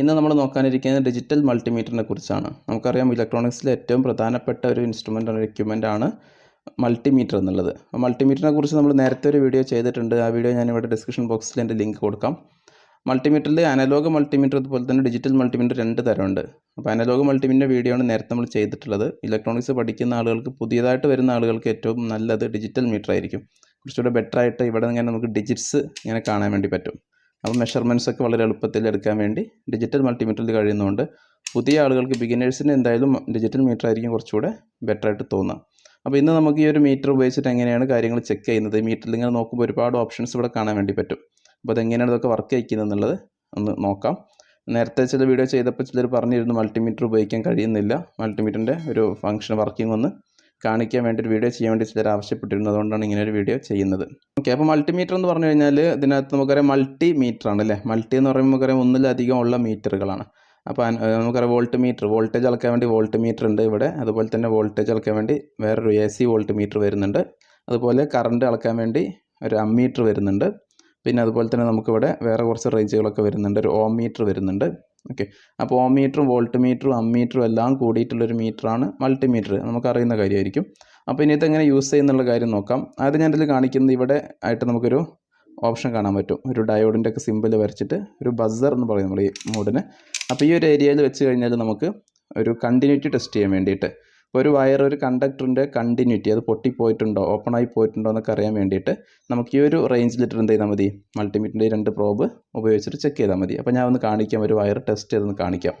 ഇന്ന് നമ്മൾ നോക്കാനിരിക്കുന്നത് ഡിജിറ്റൽ മൾട്ടിമീറ്ററിനെ കുറിച്ചാണ്. നമുക്കറിയാം ഇലക്ട്രോണിക്സിലെ ഏറ്റവും പ്രധാനപ്പെട്ട ഒരു ഇൻസ്ട്രുമെന്റ് എക്യുപ്മെന്റ് ആണ് മൾട്ടിമീറ്റർ എന്നുള്ളത്. മൾട്ടിമീറ്ററിനെ കുറിച്ച് നമ്മൾ നേരത്തെ ഒരു വീഡിയോ ചെയ്തിട്ടുണ്ട്. ആ വീഡിയോ ഞാൻ ഇവിടെ ഡിസ്ക്രിപ്ഷൻ ബോക്സിൽ എന്റെ ലിങ്ക് കൊടുക്കാം. മൾട്ടിമീറ്ററിൽ അനലോഗ് മൾട്ടിമീറ്റർ അതുപോലെ തന്നെ ഡിജിറ്റൽ മൾട്ടിമീറ്റർ രണ്ട് തരമുണ്ട്. അപ്പോൾ അനലോഗ് മൾട്ടിമീറ്റർ വീഡിയോ ആണ് നേരത്തെ നമ്മൾ ചെയ്തിട്ടുള്ളത്. ഇലക്ട്രോണിക്സ് പഠിക്കുന്ന ആളുകൾക്ക് പുതിയതായിട്ട് വരുന്ന ആളുകൾക്ക് ഏറ്റവും നല്ലത് ഡിജിറ്റൽ മീറ്റർ ആയിരിക്കും. കുറച്ചുകൂടെ ബെറ്റർ ആയിട്ട് ഇവിടെ ഇങ്ങനെ നമുക്ക് ഡിജിറ്റ്സ് ഇങ്ങനെ കാണാൻ വേണ്ടി പറ്റും. അപ്പോൾ മെഷർമെന്റ്സ് ഒക്കെ വളരെ എളുപ്പത്തിൽ എടുക്കാൻ വേണ്ടി ഡിജിറ്റൽ മൾട്ടിമീറ്ററിൽ കഴിയുന്നതുകൊണ്ട് പുതിയ ആളുകൾക്ക് ബിഗിനേഴ്സിന് എന്തായാലും ഡിജിറ്റൽ മീറ്റർ ആയിരിക്കും കുറച്ചുകൂടെ ബെറ്റർ ആയിട്ട് തോന്നുക അപ്പോൾ ഇന്ന് നമുക്ക് ഈ ഒരു മീറ്റർ ഉപയോഗിച്ചിട്ട് എങ്ങനെയാണ് കാര്യങ്ങൾ ചെക്ക് ചെയ്യുന്നത്? മീറ്ററിൽ ഇങ്ങനെ നോക്കുമ്പോൾ ഒരുപാട് ഓപ്ഷൻസ് ഇവിടെ കാണാൻ വേണ്ടി പറ്റും. അപ്പോൾ അതെങ്ങനെയാണ് ഇതൊക്കെ വർക്ക് അയക്കുന്നത് എന്നുള്ളത് ഒന്ന് നോക്കാം. നേരത്തെ ചില വീഡിയോ ചെയ്തപ്പോൾ ചിലർ പറഞ്ഞിരുന്നു മൾട്ടിമീറ്റർ ഉപയോഗിക്കാൻ കഴിയുന്നില്ല. മൾട്ടിമീറ്ററിന്റെ ഒരു ഫംഗ്ഷൻ വർക്കിംഗ് ഒന്ന് കാണിക്കാൻ വേണ്ടി ഒരു വീഡിയോ ചെയ്യാൻ വേണ്ടി ചിലർ ആവശ്യപ്പെട്ടിരുന്നു. അതുകൊണ്ടാണ് ഇങ്ങനെ ഒരു വീഡിയോ ചെയ്യുന്നത്. ഓക്കെ അപ്പോൾ മൾട്ടിമീറ്റർ എന്ന് പറഞ്ഞു കഴിഞ്ഞാൽ ഇതിനകത്ത് നമുക്കറിയാം മൾട്ടി മീറ്റർ ആണ് അല്ലേ? മൾട്ടി എന്ന് പറയുമ്പോൾ നമുക്കറിയാം ഒന്നിലധികം ഉള്ള മീറ്ററുകളാണ് അപ്പോൾ നമുക്കറിയാം വോൾട്ട് മീറ്റർ വോൾട്ടേജ് അളക്കാൻ വേണ്ടി വോൾട്ട് മീറ്റർ ഉണ്ട് ഇവിടെ. അതുപോലെ തന്നെ വോൾട്ടേജ് അളക്കാൻ വേണ്ടി വേറൊരു എ സി വോൾട്ട് മീറ്റർ വരുന്നുണ്ട്. അതുപോലെ കറണ്ട് അളക്കാൻ വേണ്ടി ഒരു അമ്മീറ്റർ വരുന്നുണ്ട്. പിന്നെ അതുപോലെ തന്നെ നമുക്കിവിടെ വേറെ കുറച്ച് റേഞ്ചുകളൊക്കെ വരുന്നുണ്ട്. ഒരു ഓം മീറ്റർ വരുന്നുണ്ട്. ഓക്കെ. അപ്പോൾ ഓം മീറ്ററും വോൾട്ട് മീറ്ററും അമ്മീറ്ററും എല്ലാം കൂടിയിട്ടുള്ളൊരു മീറ്ററാണ് മൾട്ടിമീറ്റർ. നമുക്കറിയുന്ന കാര്യമായിരിക്കും. അപ്പോൾ ഇനി ഇതെങ്ങനെ യൂസ് ചെയ്യുന്നുള്ള കാര്യം നോക്കാം. അത് ഞാനിതിൽ കാണിക്കുന്നത് ഇവിടെ ആയിട്ട് നമുക്കൊരു ഓപ്ഷൻ കാണാൻ പറ്റും. ഒരു ഡയോഡിന്റെ ഒക്കെ സിമ്പിൾ വരച്ചിട്ട് ഒരു ബസർ എന്ന് പറയും നമ്മൾ ഈ മോഡിന്. അപ്പോൾ ഈ ഒരു ഏരിയയിൽ വെച്ച് കഴിഞ്ഞാൽ നമുക്ക് ഒരു കണ്ടിന്യൂറ്റി ടെസ്റ്റ് ചെയ്യാൻ വേണ്ടിയിട്ട് ഒരു വയർ ഒരു കണ്ടക്ടറിന്റെ കണ്ടിന്യൂറ്റി അത് പൊട്ടിപ്പോയിട്ടുണ്ടോ ഓപ്പൺ ആയി പോയിട്ടുണ്ടോ എന്നൊക്കെ അറിയാൻ വേണ്ടിയിട്ട് നമുക്ക് ഈ ഒരു റേഞ്ചിലിട്ട് എന്ത് ചെയ്താൽ മതി? മൾട്ടിമീറ്ററിന്റെ രണ്ട് പ്രോബ് ഉപയോഗിച്ചിട്ട് ചെക്ക് ചെയ്താൽ മതി. അപ്പോൾ ഞാൻ ഒന്ന് കാണിക്കാം ഒരു വയർ ടെസ്റ്റ് ചെയ്തൊന്ന് കാണിക്കാം.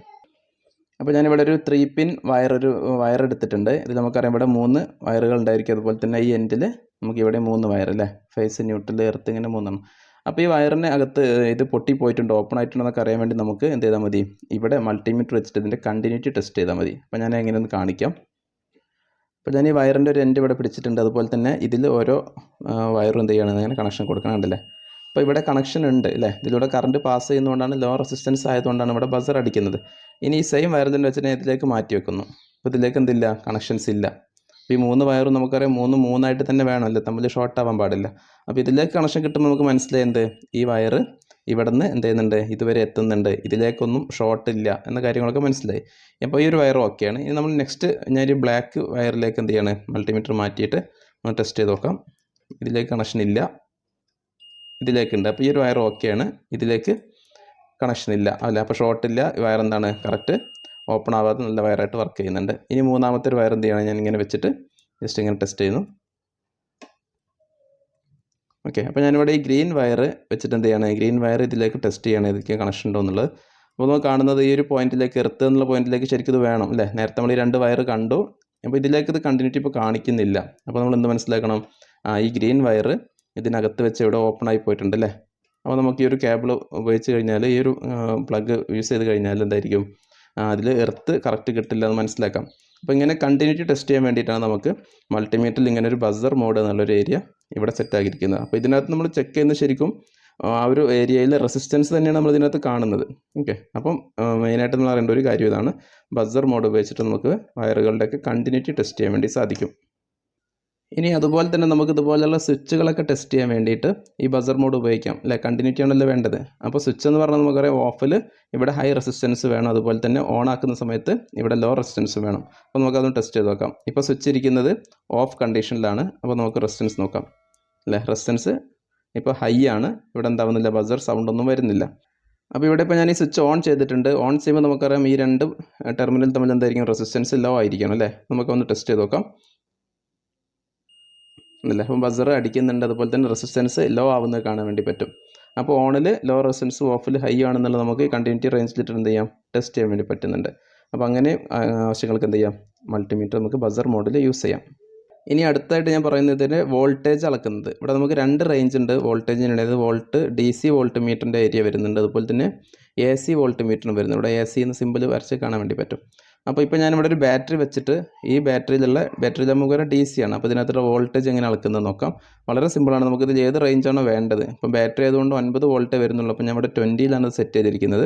അപ്പോൾ ഞാനിവിടെ ഒരു ത്രീ പിൻ വയർ ഒരു വയർ എടുത്തിട്ടുണ്ട്. ഇത് നമുക്കറിയാം ഇവിടെ മൂന്ന് വയറുകൾ ഉണ്ടായിരിക്കും. അതുപോലെ തന്നെ ഈ എൻഡിൽ നമുക്ക് ഇവിടെ മൂന്ന് വയർ അല്ലേ? ഫേസ് ന്യൂട്രൽ എർത്ത് ഇങ്ങനെ മൂന്നെണ്ണം. അപ്പോൾ ഈ വയറിന് അകത്ത് ഇത് പൊട്ടിപ്പോയിട്ടുണ്ടോ ഓപ്പൺ ആയിട്ടുണ്ടോ എന്നൊക്കെ അറിയാൻ വേണ്ടി നമുക്ക് എന്ത് ചെയ്താൽ മതി? ഇവിടെ മൾട്ടിമീറ്റർ വെച്ചിട്ട് ഇതിന്റെ കണ്ടിന്യൂറ്റി ടെസ്റ്റ് ചെയ്താൽ മതി. അപ്പോൾ ഞാൻ എങ്ങനെ ഒന്ന് കാണിക്കാം. അപ്പോൾ ഞാൻ ഈ വയറിന്റെ ഒരു എൻഡ് ഇവിടെ പിടിച്ചിട്ടുണ്ട്. അതുപോലെ തന്നെ ഇതിൽ ഓരോ വയറും എന്ത് ചെയ്യണം? അങ്ങനെ കണക്ഷൻ കൊടുക്കണമല്ലേ അപ്പോൾ ഇവിടെ കണക്ഷൻ ഉണ്ട് അല്ലേ? ഇതിലൂടെ കറണ്ട് പാസ് ചെയ്യുന്നതുകൊണ്ടാണ് ലോ റെസിസ്റ്റൻസ് ആയതുകൊണ്ടാണ് ഇവിടെ ബസർ അടിക്കുന്നത്. ഇനി ഈ സെയിം വയർ തന്നെ വെച്ചിട്ട് ഇതിലേക്ക് മാറ്റി വെക്കുന്നു. അപ്പോൾ ഇതിലേക്ക് എന്തില്ല? കണക്ഷൻസ് ഇല്ല. അപ്പോൾ ഈ മൂന്ന് വയറും നമുക്കറിയാം മൂന്ന് മൂന്നായിട്ട് തന്നെ വേണമല്ലോ. തമ്മിൽ ഷോർട്ട് ആവാൻ പാടില്ല. അപ്പോൾ ഇതിലേക്ക് കണക്ഷൻ കിട്ടുമ്പോൾ നമുക്ക് മനസ്സിലായി എന്ത്? ഈ വയർ ഇവിടെ നിന്ന് എന്ത് ചെയ്യുന്നുണ്ട്? ഇതുവരെ എത്തുന്നുണ്ട്. ഇതിലേക്കൊന്നും ഷോർട്ട് ഇല്ല എന്ന കാര്യങ്ങളൊക്കെ മനസ്സിലായി. അപ്പോൾ ഈ ഒരു വയർ ഓക്കെയാണ് ഇനി നമ്മൾ നെക്സ്റ്റ് ഞാനൊരു ബ്ലാക്ക് വയറിലേക്ക് എന്ത് ചെയ്യാണ്? മൾട്ടിമീറ്റർ മാറ്റിയിട്ട് ഒന്ന് ടെസ്റ്റ് ചെയ്ത് നോക്കാം. ഇതിലേക്ക് കണക്ഷൻ ഇല്ല. ഇതിലേക്കുണ്ട്. അപ്പോൾ ഈ ഒരു വയർ ഓക്കെയാണ് ഇതിലേക്ക് കണക്ഷൻ ഇല്ല. അല്ല അപ്പോൾ ഷോർട്ട് ഇല്ല. വയർ എന്താണ്? കറക്റ്റ് ഓപ്പൺ ആവാതെ നല്ല വയറായിട്ട് വർക്ക് ചെയ്യുന്നുണ്ട്. ഇനി മൂന്നാമത്തെ ഒരു വയർ എന്ത് ചെയ്യണം? ഞാൻ ഇങ്ങനെ വെച്ചിട്ട് ജസ്റ്റ് ഇങ്ങനെ ടെസ്റ്റ് ചെയ്യുന്നു. ഓക്കെ അപ്പോൾ ഞാനിവിടെ ഈ ഗ്രീൻ വയർ വെച്ചിട്ട് എന്ത് ചെയ്യണം ഗ്രീൻ വയർ ഇതിലേക്ക് ടെസ്റ്റ് ചെയ്യണം. ഇതിലേക്ക് കണക്ഷൻ ഉണ്ടോ എന്നുള്ളത്. അപ്പോൾ നമ്മൾ കാണുന്നത് ഈ ഒരു പോയിന്റിലേക്ക് എർത്ത് എന്നുള്ള പോയിന്റിലേക്ക് ശരിക്കും ഇത് വേണം അല്ലേ? നേരത്തെ നമ്മൾ ഈ രണ്ട് വയർ കണ്ടു. അപ്പോൾ ഇതിലേക്ക് ഇത് കണ്ടിന്യൂറ്റി ഇപ്പോൾ കാണിക്കുന്നില്ല. അപ്പോൾ നമ്മൾ എന്ത് മനസ്സിലാക്കണം? ആ ഈ ഗ്രീൻ വയർ ഇതിനകത്ത് വെച്ച് ഇവിടെ ഓപ്പൺ ആയി പോയിട്ടുണ്ട് അല്ലേ? അപ്പോൾ നമുക്ക് ഈ ഒരു കേബിൾ ഉപയോഗിച്ച് കഴിഞ്ഞാൽ ഈ ഒരു പ്ലഗ് യൂസ് ചെയ്ത് കഴിഞ്ഞാൽ എന്തായിരിക്കും? അതിൽ എർത്ത് കറക്റ്റ് കിട്ടില്ല എന്ന് മനസ്സിലാക്കാം. അപ്പോൾ ഇങ്ങനെ കണ്ടിന്യൂറ്റി ടെസ്റ്റ് ചെയ്യാൻ വേണ്ടിയിട്ടാണ് നമുക്ക് മൾട്ടിമീറ്ററിൽ ഇങ്ങനെ ഒരു ബസർ മോഡ് എന്നുള്ളൊരു ഏരിയ ഇവിടെ സെറ്റ് ആക്കിയിരിക്കുന്നത്. അപ്പോൾ ഇതിനകത്ത് നമ്മൾ ചെക്ക് ചെയ്യുന്ന ശരിക്കും ആ ഒരു ഏരിയയിൽ റെസിസ്റ്റൻസ് തന്നെയാണ് നമ്മൾ ഇതിനകത്ത് കാണുന്നത്. ഓക്കെ അപ്പം മെയിനായിട്ട് നമ്മൾ അറിയേണ്ട ഒരു കാര്യം ഇതാണ്. ബസർ മോഡ് ഉപയോഗിച്ചിട്ട് നമുക്ക് വയറുകളുടെയൊക്കെ കണ്ടിന്യൂറ്റി ടെസ്റ്റ് ചെയ്യാൻ വേണ്ടി സാധിക്കും. ഇനി അതുപോലെ തന്നെ നമുക്ക് ഇതുപോലെയുള്ള സ്വിച്ചുകളൊക്കെ ടെസ്റ്റ് ചെയ്യാൻ വേണ്ടിയിട്ട് ഈ ബസർ മോഡ് ഉപയോഗിക്കാം. അല്ലേ? കണ്ടിന്യൂറ്റി ആണല്ലോ വേണ്ടത്. അപ്പോൾ സ്വിച്ച് എന്ന് പറഞ്ഞാൽ നമുക്കറിയാം ഓഫിൽ ഇവിടെ ഹൈ റെസിസ്റ്റൻസ് വേണം. അതുപോലെ തന്നെ ഓൺ ആക്കുന്ന സമയത്ത് ഇവിടെ ലോ റെസിസ്റ്റൻസ് വേണം. അപ്പോൾ നമുക്കതൊന്ന് ടെസ്റ്റ് ചെയ്ത് നോക്കാം. ഇപ്പോൾ സ്വിച്ച് ഇരിക്കുന്നത് ഓഫ് കണ്ടീഷനിലാണ് അപ്പോൾ നമുക്ക് റെസിസ്റ്റൻസ് നോക്കാം. അല്ലേ? റെസിസ്റ്റൻസ് ഇപ്പോൾ ഹൈ ആണ്. ഇവിടെ എന്താവുന്നില്ല? ബസർ സൗണ്ട് ഒന്നും വരുന്നില്ല. അപ്പോൾ ഇവിടെ ഇപ്പോൾ ഞാൻ ഈ സ്വിച്ച് ഓൺ ചെയ്തിട്ടുണ്ട്. ഓൺ ചെയ്യുമ്പോൾ നമുക്കറിയാം ഈ രണ്ട് ടെർമിനൽ തമ്മിൽ എന്തായിരിക്കും? റെസിസ്റ്റൻസ് ലോ ആയിരിക്കണം. അല്ലേ? നമുക്കൊന്ന് ടെസ്റ്റ് ചെയ്ത് നോക്കാം. അല്ലേ അപ്പം ബസർ അടിക്കുന്നുണ്ട്. അതുപോലെ തന്നെ റെസിസ്റ്റൻസ് ലോ ആവുന്നത് കാണാൻ വേണ്ടി പറ്റും. അപ്പോൾ ഓണിൽ ലോ റെസിസ്റ്റൻസ് ഓഫിൽ ഹൈ ആണെന്നുള്ളത് നമുക്ക് കണ്ടിന്യൂറ്റി റേഞ്ചിലിട്ട് എന്ത് ചെയ്യാം? ടെസ്റ്റ് ചെയ്യാൻ വേണ്ടി പറ്റുന്നുണ്ട്. അപ്പോൾ അങ്ങനെ ആവശ്യങ്ങൾക്ക് എന്ത് ചെയ്യാം? മൾട്ടിമീറ്റർ നമുക്ക് ബസർ മോഡിൽ യൂസ് ചെയ്യാം. ഇനി അടുത്തായിട്ട് ഞാൻ പറയുന്നത് വോൾട്ടേജ് അളക്കുന്നത്. ഇവിടെ നമുക്ക് രണ്ട് റേഞ്ച് ഉണ്ട്. വോൾട്ടേജിന് അതായത് വോൾട്ട് ഡി സി വോൾട്ട് മീറ്ററിന്റെ ഏരിയ വരുന്നുണ്ട്. അതുപോലെ തന്നെ എ സി വോൾട്ട് മീറ്ററും വരുന്നു ഇവിടെ എ സി എന്ന സിമ്പിൾ വരച്ച് കാണാൻ വേണ്ടി പറ്റും. അപ്പോൾ ഇപ്പോൾ ഞാനിവിടെ ഒരു ബാറ്ററി വെച്ചിട്ട് ഈ ബാറ്ററിയിലുള്ള ബാറ്ററി നമുക്ക് ഡി സി ആണ്. അപ്പോൾ ഇതിനകത്തുള്ള വോൾട്ടേജ് എങ്ങനെ അളക്കുന്നത് നോക്കാം. വളരെ സിമ്പിളാണ്. നമുക്കിത് ഏത് റേഞ്ചാണോ വേണ്ടത്. ഇപ്പം ബാറ്ററി ആയതുകൊണ്ട് ഒൻപത് വോൾട്ടേ വരുന്നുള്ളൂ. അപ്പോൾ ഞാൻ ഇവിടെ ട്വന്റിയിലാണ് സെറ്റ് ചെയ്തിരിക്കുന്നത്.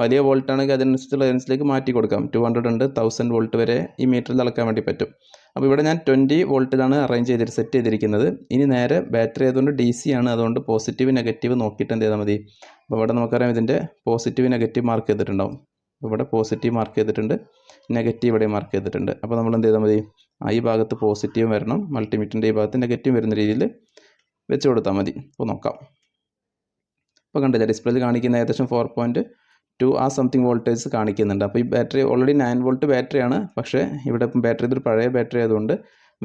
വലിയ വോൾട്ടാണെങ്കിൽ അതിനനുസരിച്ചുള്ള റേഞ്ചിലേക്ക് മാറ്റി കൊടുക്കാം. ടു ഹൺഡ്രഡ് ഉണ്ട് തൗസൻഡ് വോൾട്ട് വരെ ഈ മീറ്ററിൽ അളക്കാൻ വേണ്ടി പറ്റും. അപ്പോൾ ഇവിടെ ഞാൻ ട്വന്റി വോൾട്ടിലാണ് അറേഞ്ച് ചെയ്തിട്ട് സെറ്റ് ചെയ്തിരിക്കുന്നത്. ഇനി നേരെ ബാറ്ററി ആയതുകൊണ്ട് ഡി സി ആണ്. അതുകൊണ്ട് പോസിറ്റീവ് നെഗറ്റീവ് നോക്കിയിട്ട് എന്ത് ചെയ്താൽ മതി. അപ്പോൾ ഇവിടെ നമുക്കറിയാം ഇതിന്റെ പോസിറ്റീവ് നെഗറ്റീവ് മാർക്ക് ചെയ്തിട്ടുണ്ടാവും. ഇവിടെ പോസിറ്റീവ് മാർക്ക് ചെയ്തിട്ടുണ്ട്. നെഗറ്റീവ് ഇവിടെ മാർക്ക് ചെയ്തിട്ടുണ്ട്. അപ്പോൾ നമ്മൾ എന്ത് ചെയ്താൽ മതി? ആ ഈ ഭാഗത്ത് പോസിറ്റീവ് വരണം. മൾട്ടിമീറ്ററിന്റെ ഈ ഭാഗത്ത് നെഗറ്റീവ് വരുന്ന രീതിയിൽ വെച്ച് കൊടുത്താൽ മതി. അപ്പോൾ നോക്കാം. ഇപ്പോൾ കണ്ടില്ല ഡിസ്പ്ലേയിൽ കാണിക്കുന്ന ഏകദേശം ഫോർ പോയിന്റ് ടു ആ സംതിങ് വോൾട്ടേജ് കാണിക്കുന്നുണ്ട്. അപ്പോൾ ഈ ബാറ്ററി ഓൾറെഡി നയൻ വോൾട്ട് ബാറ്ററിയാണ് പക്ഷേ ഇവിടെ ഇപ്പം ബാറ്ററി ഇതൊരു പഴയ ബാറ്ററി ആയതുകൊണ്ട്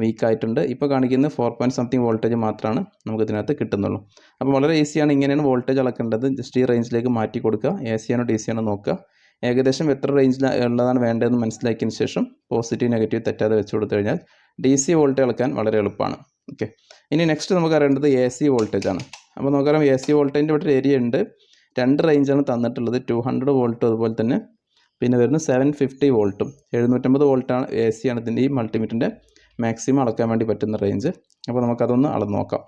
വീക്ക് ആയിട്ടുണ്ട്. ഇപ്പോൾ കാണിക്കുന്ന ഫോർ പോയിന്റ് സംതിങ് വോൾട്ടേജ് മാത്രമാണ് നമുക്ക് ഇതിനകത്ത് കിട്ടുന്നുള്ളൂ. അപ്പോൾ വളരെ ഈസിയാണ് ഇങ്ങനെയാണ് വോൾട്ടേജ് അളക്കേണ്ടത്. ജസ്റ്റ് ഈ റേഞ്ചിലേക്ക് മാറ്റി കൊടുക്കുക. എ സി ആണോ ഡി സി ആണോ നോക്കുക. ഏകദേശം എത്ര റേഞ്ചിൽ ഉള്ളതാണ് വേണ്ടതെന്ന് മനസ്സിലാക്കിയതിന് ശേഷം പോസിറ്റീവ് നെഗറ്റീവ് തെറ്റാതെ വെച്ച് കൊടുത്തു കഴിഞ്ഞാൽ ഡി സി വോൾട്ടേജ് അളക്കാൻ വളരെ എളുപ്പമാണ്. ഓക്കെ ഇനി നെക്സ്റ്റ് നമുക്ക് അറിയേണ്ടത് എ സി വോൾട്ടേജ് ആണ്. അപ്പോൾ നമുക്കറിയാം എ സി വോൾട്ടേജിന്റെ ഇവിടെ ഏരിയ ഉണ്ട്. രണ്ട് റേഞ്ചാണ് തന്നിട്ടുള്ളത്. ടു ഹൺഡ്രഡ് വോൾട്ടും അതുപോലെ തന്നെ പിന്നെ വരുന്നത് സെവൻ ഫിഫ്റ്റി വോൾട്ടും എഴുന്നൂറ്റമ്പത് വോൾട്ടാണ് എ സി ആണ് ഇതിന്റെ ഈ മൾട്ടിമീറ്ററിന്റെ മാക്സിമം അളക്കാൻ വേണ്ടി പറ്റുന്ന റേഞ്ച് അപ്പോൾ നമുക്കതൊന്ന് അളന്ന് നോക്കാം.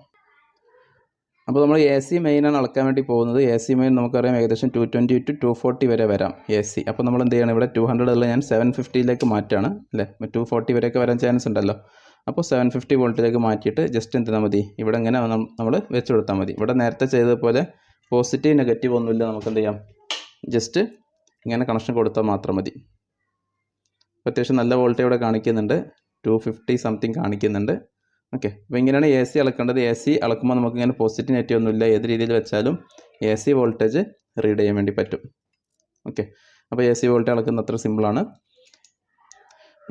അപ്പോൾ നമ്മൾ എ സി മെയിനാണ് അളക്കാൻ വേണ്ടി പോകുന്നത്. എ സി മെയിൻ നമുക്കറിയാം ഏകദേശം two twenty two two forty വരെ വരാം എ സി അപ്പോൾ നമ്മൾ എന്ത് ചെയ്യണം? ഇവിടെ ടു ഹൺഡ്രഡ് അല്ല ഞാൻ സെവൻ ഫിഫ്റ്റിയിലേക്ക് മാറ്റാണ് അല്ലേ? ടു ഫോർട്ടി വരെയൊക്കെ വരാൻ ചാൻസ് ഉണ്ടല്ലോ. അപ്പോൾ സെവൻ ഫിഫ്റ്റി വോൾട്ടിലേക്ക് മാറ്റിയിട്ട് ജസ്റ്റ് എന്ത് മതി. ഇവിടെ ഇങ്ങനെ നമ്മൾ വെച്ച് കൊടുത്താൽ മതി. ഇവിടെ നേരത്തെ ചെയ്തതുപോലെ പോസിറ്റീവ് നെഗറ്റീവ് ഒന്നുമില്ല. നമുക്ക് എന്ത് ചെയ്യാം? ജസ്റ്റ് ഇങ്ങനെ കണക്ഷൻ കൊടുത്താൽ മാത്രം മതി. അത്യാവശ്യം നല്ല വോൾട്ടേജ് ഇവിടെ കാണിക്കുന്നുണ്ട്. ടു ഫിഫ്റ്റി സംതിങ് കാണിക്കുന്നുണ്ട്. ഓക്കെ. അപ്പോൾ ഇങ്ങനെയാണ് എ സി അളക്കേണ്ടത്. എ സി അളക്കുമ്പോൾ നമുക്ക് ഇങ്ങനെ പോസിറ്റീവ് നെറ്റീവ് ഒന്നുമില്ല ഏത് രീതിയിൽ വെച്ചാലും എ സി വോൾട്ടേജ് റീഡ് ചെയ്യാൻ വേണ്ടി പറ്റും. ഓക്കെ. അപ്പോൾ എ സി വോൾട്ടേജ് അളക്കുന്ന അത്ര സിമ്പിളാണ്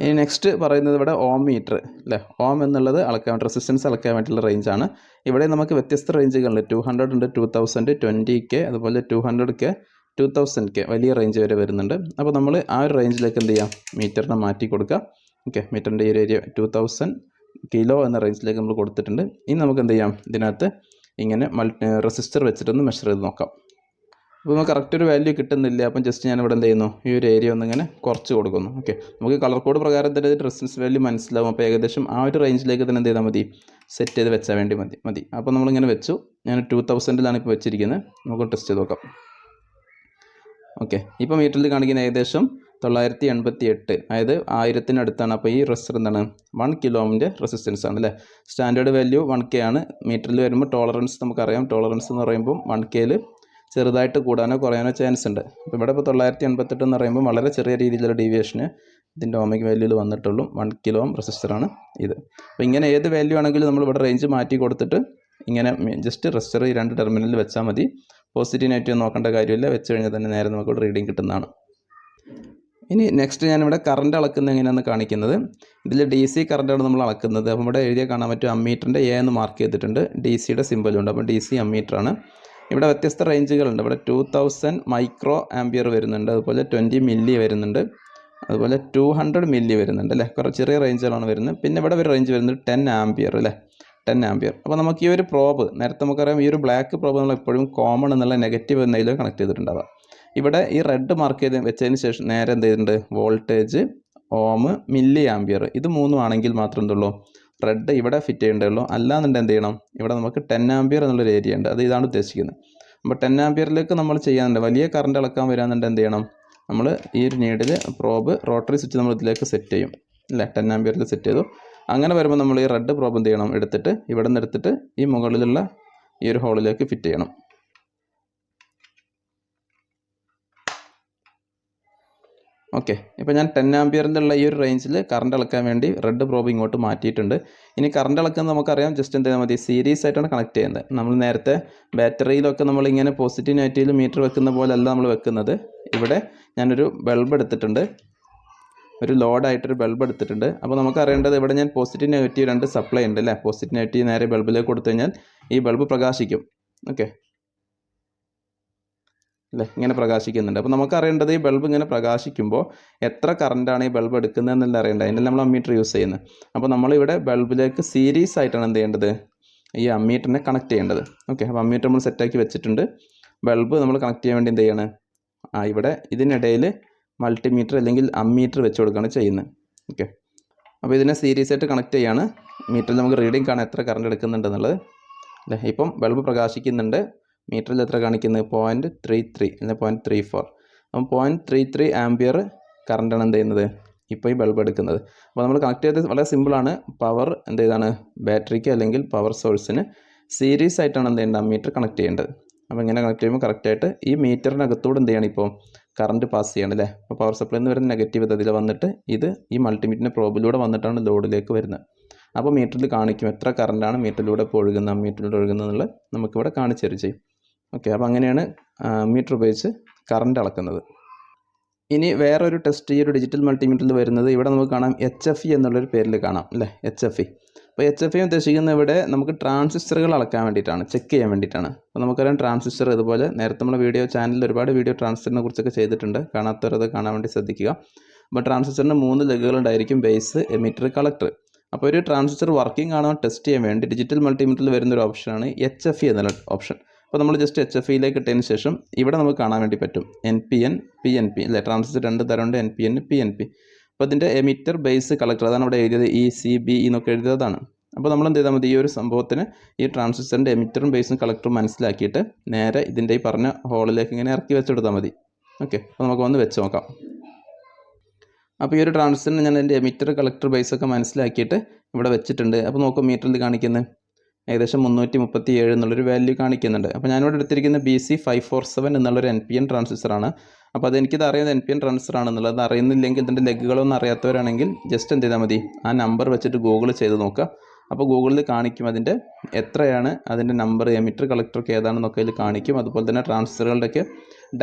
ഇനി നെക്സ്റ്റ് പറയുന്നത് ഇവിടെ ഓം മീറ്റർ അല്ലേ? ഓം എന്നുള്ളത് അളക്കാൻ റെസിസ്റ്റൻസ് അളക്കാൻ വേണ്ടിയുള്ള റേഞ്ചാണ് ഇവിടെ നമുക്ക് വ്യത്യസ്ത റേഞ്ചുകളുണ്ട് ടു ഹൺഡ്രഡ് ഉണ്ട് ടു തൗസൻഡ് ട്വന്റി കെ അതുപോലെ two hundred K two thousand K വലിയ റേഞ്ച് വരെ വരുന്നുണ്ട്. അപ്പോൾ നമ്മൾ ആ ഒരു റേഞ്ചിലേക്ക് എന്ത് ചെയ്യാം? മീറ്ററിനെ മാറ്റി കൊടുക്കുക. ഓക്കെ. മീറ്ററിന്റെ ഈ ഒരു ഏരിയ ടു തൗസൻഡ് കിലോ എന്ന റേഞ്ചിലേക്ക് നമ്മൾ കൊടുത്തിട്ടുണ്ട്. ഇനി നമുക്ക് എന്ത് ചെയ്യാം? ഇതിനകത്ത് ഇങ്ങനെ മൾട്ടി റെസിസ്റ്റർ വെച്ചിട്ടൊന്ന് മെഷർ ചെയ്ത് നോക്കാം. അപ്പോൾ നമുക്ക് കറക്റ്റ് ഒരു വാല്യൂ കിട്ടുന്നില്ല. അപ്പം ജസ്റ്റ് ഞാൻ ഇവിടെ എന്ത് ചെയ്യുന്നു? ഈ ഒരു ഏരിയ ഒന്ന് ഇങ്ങനെ കുറച്ച് കൊടുക്കുന്നു. ഓക്കെ നമുക്ക് കളർ കോഡ് പ്രകാരം തന്നെ റെസിസ്റ്റൻസ് വാല്യൂ മനസ്സിലാവും. അപ്പോൾ ഏകദേശം ആ ഒരു റേഞ്ചിലേക്ക് തന്നെ എന്ത് ചെയ്താൽ മതി? സെറ്റ് ചെയ്ത് വെച്ചാൽ വേണ്ടി മതി. മതി. അപ്പോൾ നമ്മളിങ്ങനെ വെച്ചു. ഞാൻ ടു തൗസൻഡിലാണ് ഇപ്പോൾ വെച്ചിരിക്കുന്നത് നമുക്ക് ടെസ്റ്റ് ചെയ്ത് നോക്കാം. ഓക്കെ ഇപ്പോൾ മീറ്ററിൽ കാണിക്കുന്ന ഏകദേശം തൊള്ളായിരത്തി എൺപത്തി എട്ട് അതായത് ആയിരത്തിനടുത്താണ്. അപ്പോൾ ഈ റെസിസ്റ്റർ എന്താണ്? വൺ കിലോമിന്റെ റെസിസ്റ്റൻസ് ആണ് അല്ലേ? സ്റ്റാൻഡേർഡ് വാല്യൂ വൺ കെ ആണ്. മീറ്ററിൽ വരുമ്പോൾ ടോളറൻസ് നമുക്കറിയാം. ടോളറൻസ് എന്ന് പറയുമ്പോൾ വൺ കെയിൽ ചെറുതായിട്ട് കൂടാനോ കുറയാനോ ചാൻസ് ഉണ്ട്. അപ്പോൾ ഇവിടെ ഇപ്പോൾ തൊള്ളായിരത്തി എൺപത്തെട്ട് എന്ന് പറയുമ്പോൾ വളരെ ചെറിയ രീതിയിലുള്ള ഡീവിയേഷന് ഇതിന്റെ ഓമിക് വാല്യൂയിൽ വന്നിട്ടുള്ളൂ. വൺ കിലോ റെസിസ്റ്ററാണ് ഇത്. അപ്പോൾ ഇങ്ങനെ ഏത് വാല്യൂ ആണെങ്കിലും നമ്മൾ ഇവിടെ റേഞ്ച് മാറ്റി കൊടുത്തിട്ട് ഇങ്ങനെ ജസ്റ്റ് റെസിസ്റ്റർ ഈ രണ്ട് ടെർമിനലിൽ വെച്ചാൽ മതി. പോസിറ്റീവ് നെഗറ്റീവ് നോക്കേണ്ട കാര്യമില്ല. വെച്ച് കഴിഞ്ഞാൽ തന്നെ നേരെ നമുക്ക് ഇവിടെ റീഡിങ് കിട്ടുന്നതാണ്. ഇനി നെക്സ്റ്റ് ഞാനിവിടെ കറണ്ട് അളക്കുന്നത് എങ്ങനെയാണെന്ന് കാണിക്കുന്നത്. ഇതിൽ ഡി സി കറണ്ടാണ് നമ്മൾ അളക്കുന്നത്. അപ്പോൾ ഇവിടെ എഴുതിയ കാണാൻ പറ്റും അമ്മീറ്ററിന്റെ എ എന്ന് മാർക്ക് ചെയ്തിട്ടുണ്ട്. ഡി സിയുടെ സിമ്പലുണ്ട് അപ്പോൾ ഡി സി അമ്മീറ്ററാണ് ഇവിടെ വ്യത്യസ്ത റേഞ്ചുകളുണ്ട് ഇവിടെ ടു തൗസൻഡ് മൈക്രോ ആംബിയർ വരുന്നുണ്ട്. അതുപോലെ ട്വന്റി മില്ലി വരുന്നുണ്ട്. അതുപോലെ ടു ഹൺഡ്രഡ് മില്ലി വരുന്നുണ്ട് അല്ലേ? കുറേ ചെറിയ റേഞ്ചുകളാണ് വരുന്നത്. പിന്നെ ഇവിടെ ഒരു റേഞ്ച് വരുന്നത് ടെൻ ആംബിയർ അല്ലേ? ടെൻ ആംബിയർ അപ്പോൾ നമുക്ക് ഈ ഒരു പ്രോബ് നേരത്തെ നമുക്കറിയാം ഈ ഒരു ബ്ലാക്ക് പ്രോബ് നമ്മൾ എപ്പോഴും കോമൺ എന്നുള്ള നെഗറ്റീവ് എന്നതിലും കണക്ട് ചെയ്തിട്ടുണ്ടാവുക. ഇവിടെ ഈ റെഡ് മാർക്ക് ചെയ്ത് വെച്ചതിന് ശേഷം നേരെ എന്ത് ചെയ്തിട്ടുണ്ട് വോൾട്ടേജ് ഓം മില്ലി ആംബിയർ ഇത് മൂന്നും ആണെങ്കിൽ മാത്രം എന്തുള്ളൂ? റെഡ് ഇവിടെ ഫിറ്റ് ചെയ്യേണ്ടതുള്ളൂ. അല്ലാന്നുണ്ടെങ്കിൽ എന്ത് ചെയ്യണം? ഇവിടെ നമുക്ക് ടെൻ ആംബിയർ എന്നുള്ളൊരു ഏരിയ ഉണ്ട്. അത് ഇതാണ് ഉദ്ദേശിക്കുന്നത്. അപ്പോൾ ടെൻ ആംബിയറിലേക്ക് നമ്മൾ ചെയ്യാനുണ്ട്. വലിയ കറണ്ട് ഇളക്കാൻ വരാന്നുണ്ടെങ്കിൽ എന്ത് ചെയ്യണം? നമ്മൾ ഈ ഒരു നീഡിൽ പ്രോബ് റോട്ടറി സ്വിച്ച് നമ്മൾ ഇതിലേക്ക് സെറ്റ് ചെയ്യും. അല്ലേ? ടെൻ ആംബിയറിൽ സെറ്റ് ചെയ്തു. അങ്ങനെ വരുമ്പോൾ നമ്മൾ ഈ റെഡ് പ്രോബ് എന്ത് ചെയ്യണം? എടുത്തിട്ട് ഇവിടെ നിന്ന് എടുത്തിട്ട് ഈ മുകളിലുള്ള ഈ ഒരു ഹോളിലേക്ക് ഫിറ്റ് ചെയ്യണം. ഓക്കെ ഇപ്പോൾ ഞാൻ ടെൻ ഉള്ള ഈ ഒരു റേഞ്ചിൽ കറണ്ട് അളക്കാൻ വേണ്ടി റെഡ് പ്രോബ് ഇങ്ങോട്ട് മാറ്റിയിട്ടുണ്ട്. ഇനി കറണ്ട് അളക്കുന്നത് നമുക്കറിയാം ജസ്റ്റ് എന്ത് ചെയ്താൽ മതി സീരീസ് ആയിട്ടാണ് കണക്ട് ചെയ്യുന്നത്. നമ്മൾ നേരത്തെ ബാറ്ററിയിലൊക്കെ നമ്മൾ ഇങ്ങനെ പോസിറ്റീവ് നെഗറ്റീവ് മീറ്റർ വെക്കുന്ന പോലെ അല്ല നമ്മൾ വെക്കുന്നത്. ഇവിടെ ഞാനൊരു ബൾബ് എടുത്തിട്ടുണ്ട്. ഒരു ലോഡായിട്ടൊരു ബൾബ് എടുത്തിട്ടുണ്ട്. അപ്പോൾ നമുക്കറിയേണ്ടത് ഇവിടെ ഞാൻ പോസിറ്റീവ് നെഗറ്റീവ് രണ്ട് സപ്ലൈ ഉണ്ട് അല്ലേ പോസിറ്റീവ് നെഗറ്റീവ് നേരെ ബൾബിലേക്ക് കൊടുത്തു കഴിഞ്ഞാൽ ഈ ബൾബ് പ്രകാശിക്കും. ഓക്കെ അല്ലേ? ഇങ്ങനെ പ്രകാശിക്കുന്നുണ്ട്. അപ്പോൾ നമുക്ക് അറിയേണ്ടത് ഈ ബൾബ് ഇങ്ങനെ പ്രകാശിക്കുമ്പോൾ എത്ര കറണ്ടാണ് ഈ ബൾബ് എടുക്കുന്നത് എന്നല്ല അറിയേണ്ടത്. അതിന്റെ നമ്മൾ അമ്മീറ്റർ യൂസ് ചെയ്യുന്നത് അപ്പോൾ നമ്മളിവിടെ ബൾബിലേക്ക് സീരീസ് ആയിട്ടാണ് എന്ത് ചെയ്യേണ്ടത്? ഈ അമ്മീറ്ററിനെ കണക്ട് ചെയ്യേണ്ടത്. ഓക്കെ അപ്പോൾ അമ്മീറ്റർ നമ്മൾ സെറ്റാക്കി വെച്ചിട്ടുണ്ട്. ബൾബ് നമ്മൾ കണക്ട് ചെയ്യാൻ വേണ്ടി എന്ത് ചെയ്യാണ്? ആ ഇവിടെ ഇതിനിടയിൽ മൾട്ടിമീറ്റർ അല്ലെങ്കിൽ അമ്മീറ്റർ വെച്ച് കൊടുക്കുകയാണ് ചെയ്യുന്നത്. ഓക്കെ അപ്പോൾ ഇതിനെ സീരീസ് ആയിട്ട് കണക്ട് ചെയ്യാണ്. മീറ്ററിൽ നമുക്ക് റീഡിങ് കാണാൻ എത്ര കറണ്ട് എടുക്കുന്നുണ്ടെന്നുള്ളത് അല്ലേ ഇപ്പം ബൾബ് പ്രകാശിക്കുന്നുണ്ട്. മീറ്ററിൽ എത്ര കാണിക്കുന്നത്? പോയിന്റ് ത്രീ ത്രീ അല്ലെങ്കിൽ പോയിന്റ് ത്രീ ഫോർ അപ്പം പോയിന്റ് ത്രീ ത്രീ ആംബിയർ കറണ്ടാണ് എന്ത് ചെയ്യുന്നത്? ഇപ്പോൾ ഈ ബൾബ് എടുക്കുന്നത്. അപ്പോൾ നമ്മൾ കണക്ട് ചെയ്തത് വളരെ സിമ്പിളാണ് പവർ എന്ത് ചെയ്താണ്? ബാറ്ററിക്ക് അല്ലെങ്കിൽ പവർ സോഴ്സിന് സീരീസ് ആയിട്ടാണ് എന്ത് ചെയ്യേണ്ടത്? മീറ്റർ കണക്ട് ചെയ്യേണ്ടത്. അപ്പോൾ ഇങ്ങനെ കണക്ട് ചെയ്യുമ്പോൾ കറക്റ്റായിട്ട് ഈ മീറ്ററിനകത്തൂടെ എന്ത് ചെയ്യണം ഇപ്പോൾ കറണ്ട് പാസ് ചെയ്യണം അല്ലേ? അപ്പോൾ പവർ സപ്ലൈ എന്ന് വരുന്ന നെഗറ്റീവ് ഇതിൽ വന്നിട്ട് ഇത് ഈ മൾട്ടിമീറ്ററിന്റെ പ്രോബിലൂടെ വന്നിട്ടാണ് ലോഡിലേക്ക് വരുന്നത്. അപ്പോൾ മീറ്ററിൽ കാണിക്കും എത്ര കറണ്ടാണ് മീറ്ററിലൂടെ ഇപ്പോൾ ഒഴുകുന്നത് മീറ്ററിലൂടെ ഒഴുകുന്നത് എന്നുള്ളത് നമുക്കിവിടെ കാണിച്ചു തരും ചെയ്യും. ഓക്കെ അപ്പോൾ അങ്ങനെയാണ് മീറ്റർ ഉപയോഗിച്ച് കറണ്ട് അളക്കുന്നത്. ഇനി വേറൊരു ടെസ്റ്റ് ഈ ഒരു ഡിജിറ്റൽ മൾട്ടിമീറ്ററിൽ വരുന്നത് ഇവിടെ നമുക്ക് കാണാം എച്ച് എഫ് ഇ എന്നുള്ളൊരു പേരിൽ കാണാം അല്ലേ? എച്ച് എഫ് ഇ അപ്പോൾ എച്ച് എഫ് ഇ ഉദ്ദേശിക്കുന്നത് ഇവിടെ നമുക്ക് ട്രാൻസിസ്റ്ററുകൾ അളക്കാൻ വേണ്ടിയിട്ടാണ് ചെക്ക് ചെയ്യാൻ വേണ്ടിയിട്ടാണ്. അപ്പോൾ നമുക്കറിയാം ട്രാൻസിസ്റ്റർ ഇതുപോലെ നേരത്തെ നമ്മൾ വീഡിയോ ചാനലിൽ ഒരുപാട് വീഡിയോ ട്രാൻസിസ്റ്ററിനെ കുറിച്ചൊക്കെ ചെയ്തിട്ടുണ്ട്. കാണാത്തവരത് കാണാൻ വേണ്ടി ശ്രദ്ധിക്കുക. അപ്പോൾ ട്രാൻസിസ്റ്ററിന് മൂന്ന് ലെഗുകളുണ്ടായിരിക്കും ബേസ് എമിറ്റർ കളക്ടർ അപ്പോൾ ഒരു ട്രാൻസിസ്റ്റർ വർക്കിംഗ് ആണോ ടെസ്റ്റ് ചെയ്യാൻ വേണ്ടി ഡിജിറ്റൽ മൾട്ടിമീറ്ററിൽ വരുന്ന ഒരു ഓപ്ഷനാണ് എച്ച് എഫ് ഇ എന്നുള്ള ഓപ്ഷൻ അപ്പോൾ നമ്മൾ ജസ്റ്റ് എച്ച് എഫ് ഇയിലേക്ക് ഇട്ടതിന് ശേഷം ഇവിടെ നമുക്ക് കാണാൻ വേണ്ടി പറ്റും. N P N P N P അല്ലേ? ട്രാൻസിസ്റ്റർ രണ്ട് തരമുണ്ട് N P N P N P അപ്പോൾ ഇതിന്റെ എമിറ്റർ ബേസ് കളക്ടർ അതാണ് ഇവിടെ എഴുതിയത്. ഇ സി ബി എന്നൊക്കെ എഴുതിയതാണ് അപ്പോൾ നമ്മൾ എന്ത് ചെയ്താൽ മതി? ഈ ഒരു സംഭവത്തിന് ഈ ട്രാൻസിസ്റ്ററിന്റെ എമിറ്ററും ബേസും കളക്ടറും മനസ്സിലാക്കിയിട്ട് നേരെ ഇതിന്റെ ഈ പറഞ്ഞ ഹോളിലേക്ക് ഇങ്ങനെ ഇറക്കി വെച്ചെടുത്താൽ മതി. ഓക്കെ അപ്പോൾ നമുക്ക് വന്ന് വെച്ച് നോക്കാം. അപ്പോൾ ഈ ഒരു ട്രാൻസിസ്റ്ററിന് ഞാൻ എന്റെ എമിറ്റർ കളക്ടർ ബേസൊക്കെ മനസ്സിലാക്കിയിട്ട് ഇവിടെ വെച്ചിട്ടുണ്ട്. അപ്പോൾ നോക്കും മീറ്ററിൽ കാണിക്കുന്നത് ഏകദേശം മുന്നൂറ്റി മുപ്പത്തി ഏഴ് എന്നുള്ളൊരു വാല്യൂ കാണിക്കുന്നുണ്ട്. അപ്പോൾ ഞാനിവിടെ എടുത്തിരിക്കുന്ന B C five four seven എന്നുള്ളൊരു എൻ പി എൻ ട്രാൻസിസ്റ്ററാണ് അപ്പോൾ അതെനിക്കിത് അറിയുന്നത് എൻ പി എൻ ട്രാൻസിസ്റ്റർ ആണെന്നുള്ളത് അത് അറിയുന്നില്ലെങ്കിൽ ഇതിന്റെ ലെഗുകളൊന്നും അറിയാത്തവരാണെങ്കിൽ ജസ്റ്റ് എന്ത് ചെയ്താൽ മതി. ആ നമ്പർ വെച്ചിട്ട് ഗൂഗിൾ ചെയ്ത് നോക്കുക. അപ്പോൾ ഗൂഗിളിൽ കാണിക്കും അതിന്റെ എത്രയാണ് അതിന്റെ നമ്പർ എമിറ്റർ കളക്ടറൊക്കെ ഏതാണെന്നൊക്കെ അതിൽ കാണിക്കും. അതുപോലെ തന്നെ ട്രാൻസിസ്റ്ററുകളുടെയൊക്കെ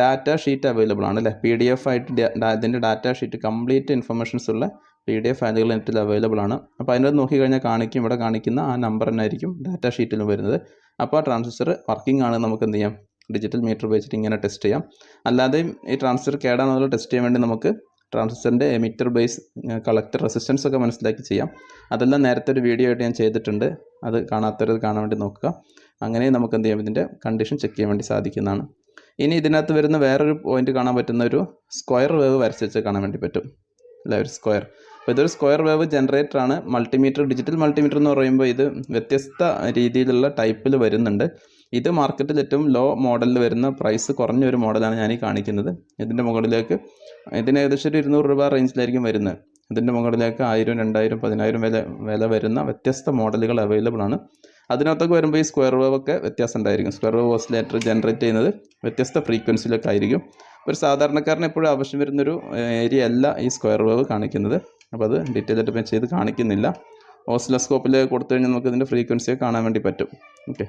ഡാറ്റ ഷീറ്റ് അവൈലബിൾ ആണ് അല്ലേ? പി ഡി എഫ് ആയിട്ട് ഇതിന്റെ ഡാറ്റ ഷീറ്റ് കംപ്ലീറ്റ് ഇൻഫർമേഷൻസ് ഉള്ള പി ഡി എഫ് ഫയലുകൾ നെറ്റിൽ അവൈലബിൾ ആണ്. അപ്പോൾ അതിനകത്ത് നോക്കിക്കഴിഞ്ഞാൽ കാണിക്കും. ഇവിടെ കാണിക്കുന്ന ആ നമ്പർ തന്നെ ആയിരിക്കും ഡാറ്റ ഷീറ്റിലും വരുന്നത്. അപ്പോൾ ആ ട്രാൻസിസ്റ്റർ വർക്കിംഗ് ആണ് നമുക്ക് എന്ത് ചെയ്യാം? ഡിജിറ്റൽ മീറ്റർ ഉപയോഗിച്ചിട്ട് ഇങ്ങനെ ടെസ്റ്റ് ചെയ്യാം. അല്ലാതെയും ഈ ട്രാൻസിസ്റ്റർ കേടാണെന്നുള്ള ടെസ്റ്റ് ചെയ്യാൻ വേണ്ടി നമുക്ക് ട്രാൻസിസ്റ്ററിന്റെ എമിറ്റർ ബേസ് കളക്ടർ റെസിസ്റ്റൻസ് ഒക്കെ മനസ്സിലാക്കി ചെയ്യാം. അതെല്ലാം നേരത്തെ ഒരു വീഡിയോ ആയിട്ട് ഞാൻ ചെയ്തിട്ടുണ്ട്. അത് കാണാത്തവരത് കാണാൻ വേണ്ടി നോക്കുക. അങ്ങനെ നമുക്ക് എന്ത് ചെയ്യാം? ഇതിന്റെ കണ്ടീഷൻ ചെക്ക് ചെയ്യാൻ വേണ്ടി സാധിക്കുന്നതാണ്. ഇനി ഇതിനകത്ത് വരുന്ന വേറൊരു പോയിന്റ് കാണാൻ പറ്റുന്ന ഒരു സ്ക്വയർ വേവ് വരച്ച് വെച്ച് കാണാൻ വേണ്ടി പറ്റും. അല്ല? ഒരു സ്ക്വയർ അപ്പോൾ ഇതൊരു സ്ക്വയർ വേവ് ജനറേറ്റർ ആണ്. മൾട്ടിമീറ്റർ ഡിജിറ്റൽ മൾട്ടിമീറ്റർ എന്ന് പറയുമ്പോൾ ഇത് വ്യത്യസ്ത രീതിയിലുള്ള ടൈപ്പിൽ വരുന്നുണ്ട്. ഇത് മാർക്കറ്റിൽ ഏറ്റവും ലോ മോഡലിൽ വരുന്ന പ്രൈസ് കുറഞ്ഞ ഒരു മോഡലാണ് ഞാൻ ഈ കാണിക്കുന്നത്. ഇതിന്റെ മുകളിലേക്ക് ഇതിന് ഏകദേശം ഒരു ഇരുന്നൂറ് രൂപ റേഞ്ചിലായിരിക്കും വരുന്നത്. ഇതിന്റെ മുകളിലേക്ക് ആയിരം രണ്ടായിരം പതിനായിരം വില വില വരുന്ന വ്യത്യസ്ത മോഡലുകൾ അവൈലബിൾ ആണ്. അതിനകത്തൊക്കെ വരുമ്പോൾ ഈ സ്ക്വയർ വേവ് ഒക്കെ വ്യത്യാസം ഉണ്ടായിരിക്കും. സ്ക്വയർ വേവ് ഓസിലേറ്റർ ജനറേറ്റ് ചെയ്യുന്നത് വ്യത്യസ്ത ഫ്രീക്വൻസിയിലൊക്കെ ആയിരിക്കും. ഒരു സാധാരണക്കാരന് എപ്പോഴും ആവശ്യം വരുന്നൊരു ഏരിയ അല്ല ഈ സ്ക്വയർ വേവ് കാണിക്കുന്നത്. അപ്പോൾ അത് ഡീറ്റെയിൽ ആയിട്ട് ഞാൻ ചെയ്ത് കാണിക്കുന്നില്ല. ഓസിലോസ്കോപ്പിൽ കൊടുത്തു കഴിഞ്ഞാൽ നമുക്ക് ഇതിന്റെ ഫ്രീക്വൻസിയെ കാണാൻ വേണ്ടി പറ്റും. ഓക്കെ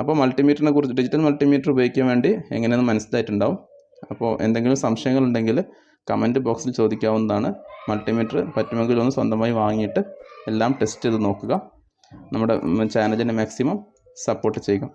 അപ്പോൾ മൾട്ടിമീറ്ററിനെ കുറിച്ച് ഡിജിറ്റൽ മൾട്ടിമീറ്റർ ഉപയോഗിക്കാൻ വേണ്ടി എങ്ങനെയെന്ന് മനസ്സിലായിട്ടുണ്ടാവും. അപ്പോൾ എന്തെങ്കിലും സംശയങ്ങളുണ്ടെങ്കിൽ കമന്റ് ബോക്സിൽ ചോദിക്കാവുന്നതാണ്. മൾട്ടിമീറ്റർ പറ്റുമെങ്കിൽ ഒന്ന് സ്വന്തമായി വാങ്ങിയിട്ട് എല്ലാം ടെസ്റ്റ് ചെയ്ത് നോക്കുക. നമ്മുടെ ചാനലിനെ മാക്സിമം സപ്പോർട്ട് ചെയ്യുക.